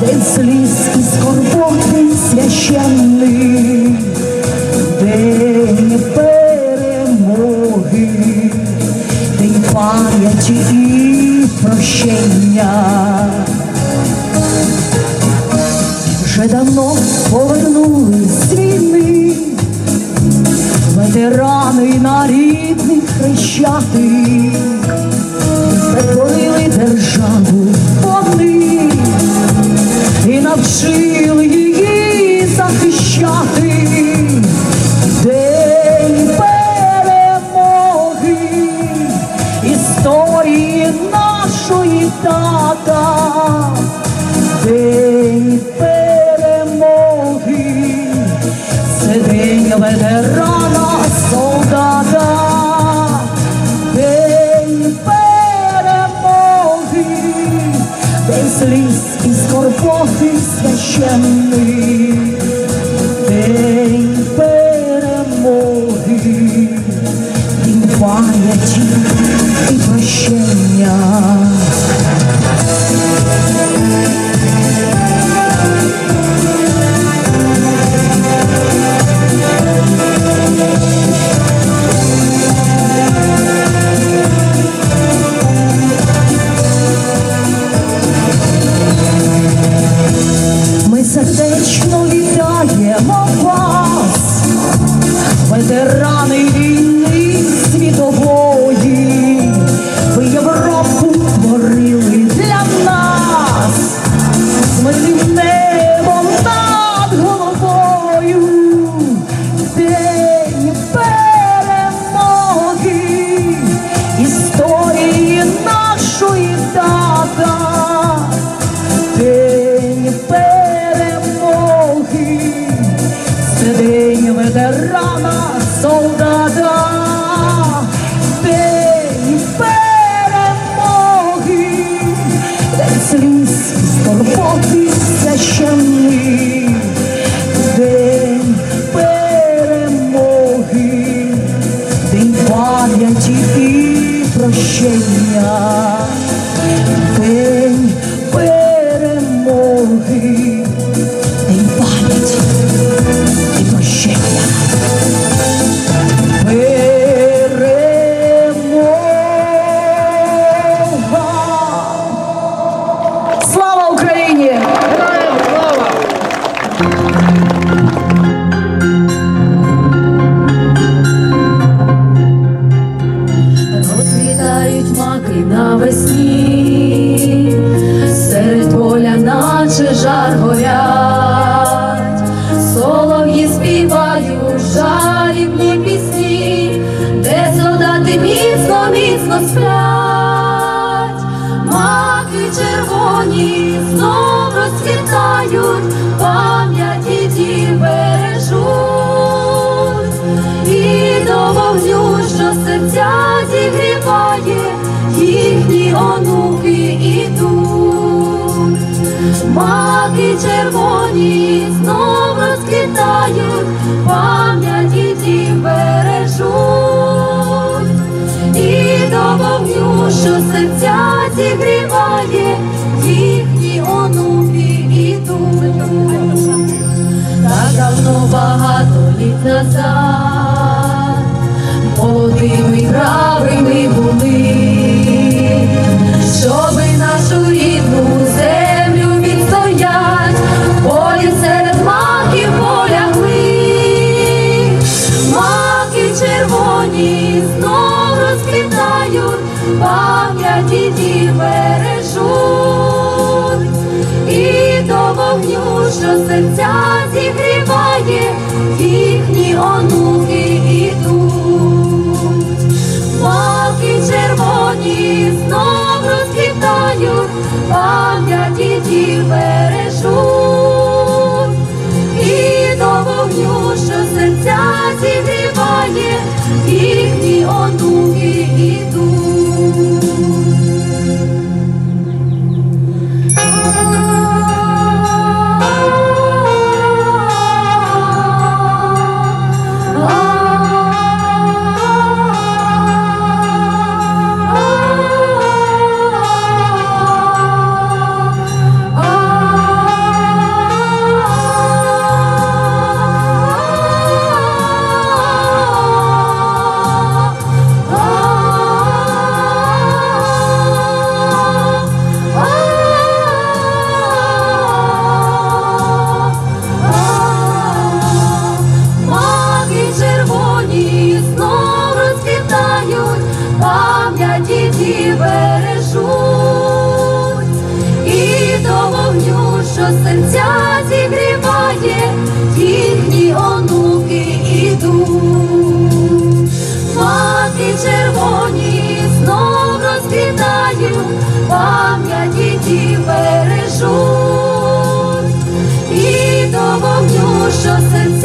день сліз і скорботи священний, день перемоги, день пам'яті і прощення. Вже давно повернулись з війни, ветерани на рідних хрещатих, перетворили державу вони навчили її захищати день перемоги історії нашої тата. маки червоні знов розкидають, пам'яті ті бережуть, і до вогню, що серця зігріває, їхні онуки тут. Так давно багато літ назад, молодими, правими були, щоби нашу рік. пам'ятаю, пам'яті ті бережуть, і до вогню, що серця зігріває, їхні онуки ідуть, маки червоні знов розквітають, пам'яті ті бережуть, і до вогню, що серця зігріває, їхні онуки. Chaussettes.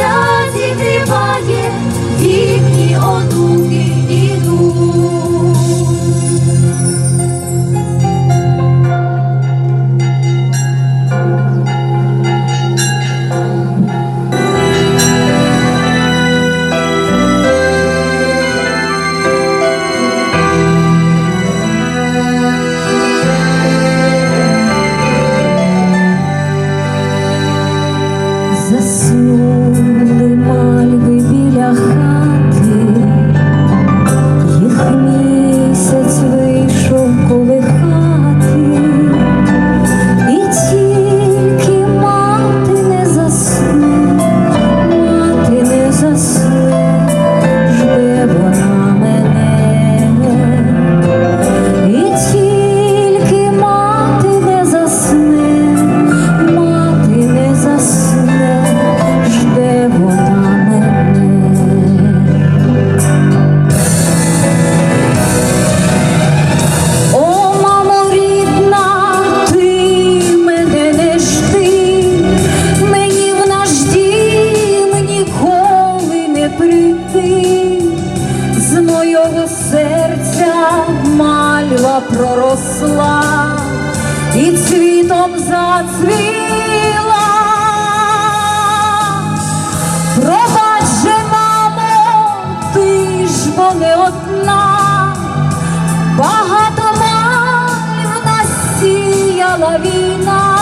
настала війна,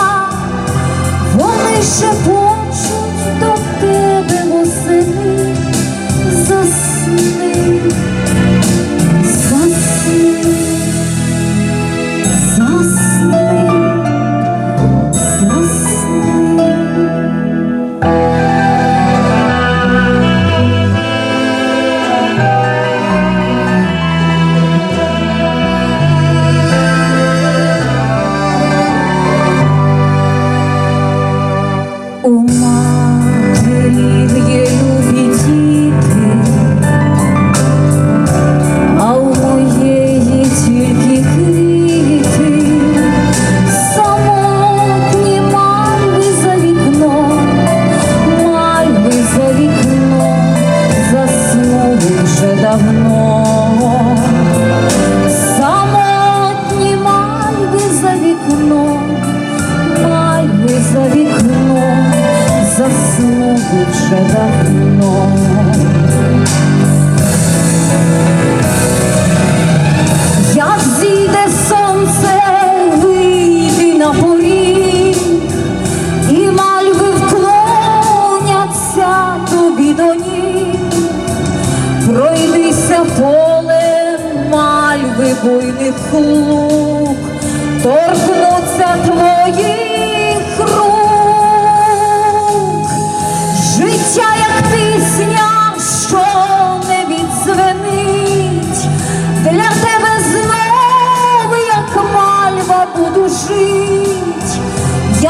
вони ще будуть.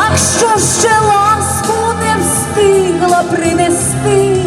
якщо ще ласку не встигла принести.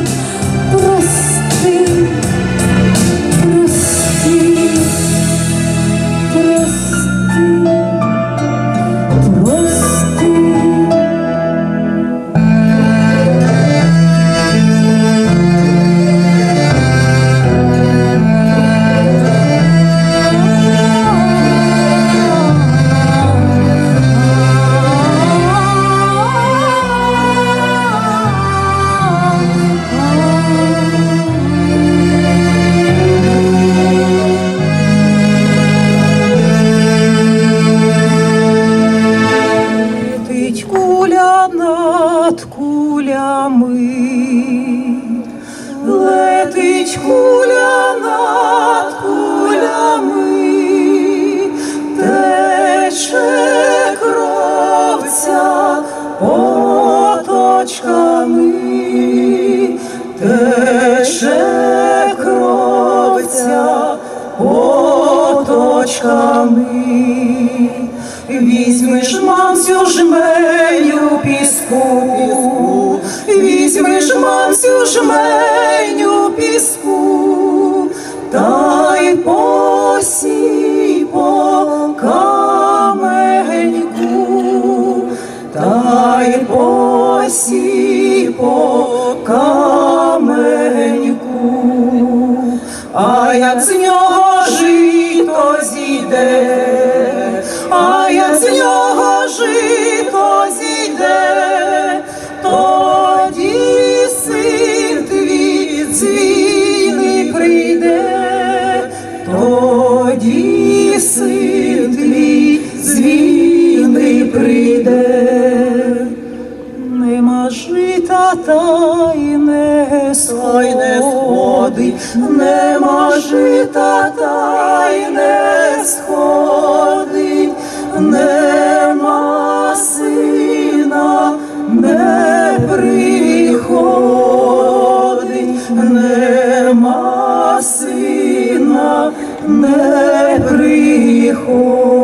жменю піску, та й посій по каменьку, та й посій. той не сходить, нема жита, та й не сходить, нема сина, не приходить, нема сина, не приходить.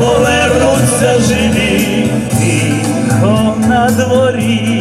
Повернуться живі, тихо на дворі,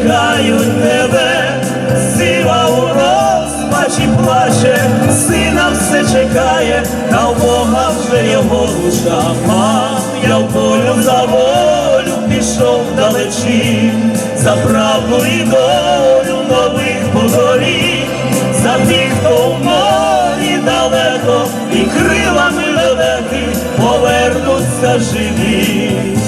чекають тебе, сива у розпачі плаче, сина все чекає, та в Бога вже його душа, мам, я в полю за волю пішов далечі, за правду і долю нових поколінь. За тих, хто в морі далеко і крилами лелеки повернуться живі.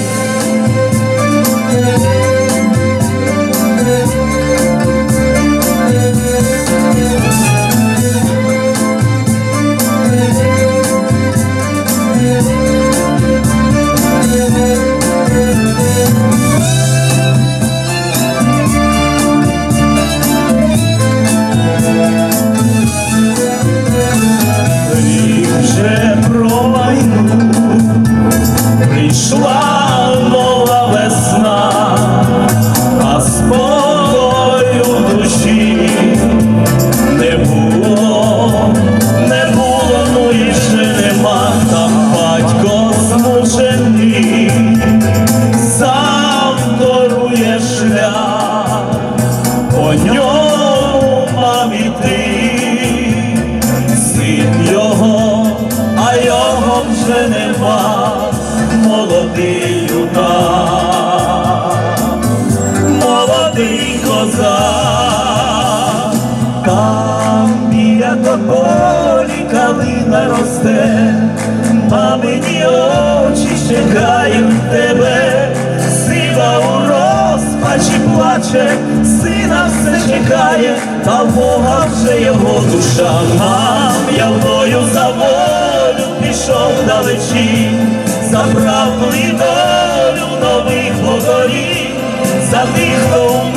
Плаче, сина все чекає, та в Бога вже його душа. Мам, я мною за волю пішов далечі, за правду і нових поколінь, за тих, хто у